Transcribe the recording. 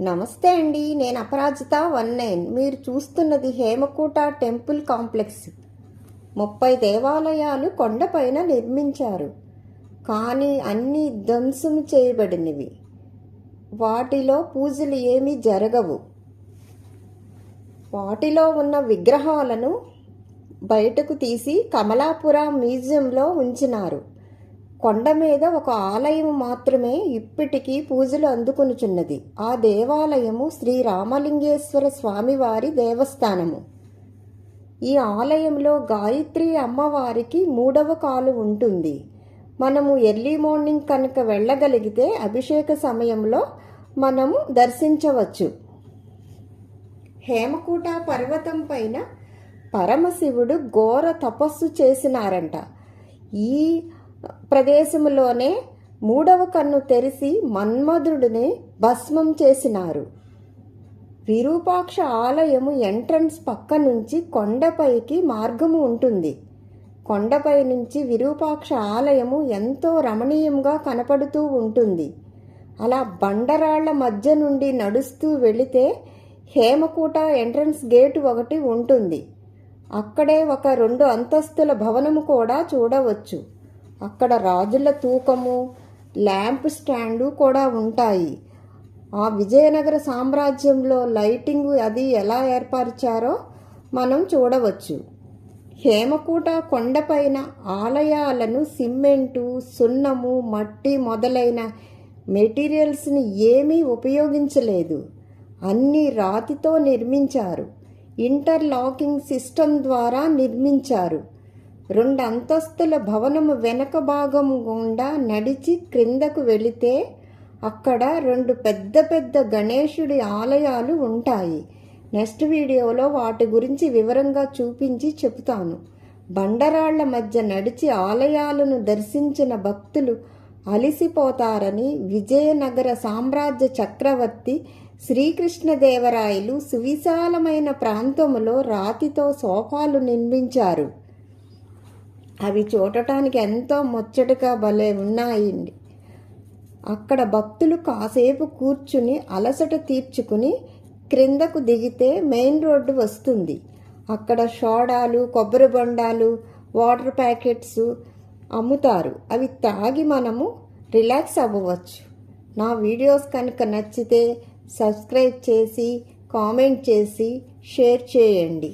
నమస్తే అండి నేను అపరాజిత వన్ నైన్. మీరు చూస్తున్నది హేమకూట టెంపుల్ కాంప్లెక్స్. ముప్పై దేవాలయాలు కొండపైన నిర్మించారు. కానీ అన్నీ ధ్వంసం చేయబడినవి. వాటిలో పూజలు ఏమీ జరగవు. వాటిలో ఉన్న విగ్రహాలను బయటకు తీసి కమలాపుర మ్యూజియంలో ఉంచినారు. కొండ మీద ఒక ఆలయం మాత్రమే ఇప్పటికీ పూజలు అందుకొనుచున్నది. ఆ దేవాలయము శ్రీ రామలింగేశ్వర స్వామివారి దేవస్థానము. ఈ ఆలయంలో గాయత్రి అమ్మవారికి మూడవ కాలు ఉంటుంది. మనము ఎర్లీ మార్నింగ్ కనుక వెళ్ళగలిగితే అభిషేక సమయంలో మనము దర్శించవచ్చు. హేమకూట పర్వతం పైన పరమశివుడు ఘోర తపస్సు చేసినారంట. ఈ ప్రదేశంలోనే మూడవ కన్ను తెరిచి మన్మధుడిని భస్మం చేసినారు. విరూపాక్ష ఆలయము ఎంట్రన్స్ పక్క నుంచి కొండపైకి మార్గము ఉంటుంది. కొండపై నుంచి విరూపాక్ష ఆలయము ఎంతో రమణీయంగా కనపడుతూ ఉంటుంది. అలా బండరాళ్ళ మధ్య నుండి నడుస్తూ వెళితే హేమకూట ఎంట్రన్స్ గేటు ఒకటి ఉంటుంది. అక్కడే ఒక రెండు అంతస్తుల భవనము కూడా చూడవచ్చు. అక్కడ రాజుల తూకము ల్యాంప్ స్టాండు కూడా ఉంటాయి. ఆ విజయనగర సామ్రాజ్యంలో లైటింగ్ అది ఎలా ఏర్పరిచారో మనం చూడవచ్చు. హేమకూట కొండపైన ఆలయాలను సిమెంటు సున్నము మట్టి మొదలైన మెటీరియల్స్ని ఏమీ ఉపయోగించలేదు. అన్ని రాతితో నిర్మించారు. ఇంటర్లాకింగ్ సిస్టమ్ ద్వారా నిర్మించారు. రెండు అంతస్తుల భవనము వెనక భాగం గుండా నడిచి క్రిందకు వెళితే అక్కడ రెండు పెద్ద పెద్ద గణేశుడి ఆలయాలు ఉంటాయి. నెక్స్ట్ వీడియోలో వాటి గురించి వివరంగా చూపించి చెబుతాను. బండరాళ్ళ మధ్య నడిచి ఆలయాలను దర్శించిన భక్తులు అలిసిపోతారని విజయనగర సామ్రాజ్య చక్రవర్తి శ్రీకృష్ణదేవరాయలు సువిశాలమైన ప్రాంతములో రాతితో సోఫాలు నిర్మించారు. అవి చూడటానికి ఎంతో ముచ్చటగా భలే ఉన్నాయండి. అక్కడ భక్తులు కాసేపు కూర్చుని అలసట తీర్చుకుని క్రిందకు దిగితే మెయిన్ రోడ్డు వస్తుంది. అక్కడ షోడాలు కొబ్బరి బొండాలు వాటర్ ప్యాకెట్స్ అమ్ముతారు. అవి తాగి మనము రిలాక్స్ అవ్వవచ్చు. నా వీడియోస్ కనుక నచ్చితే సబ్స్క్రైబ్ చేసి కామెంట్ చేసి షేర్ చేయండి.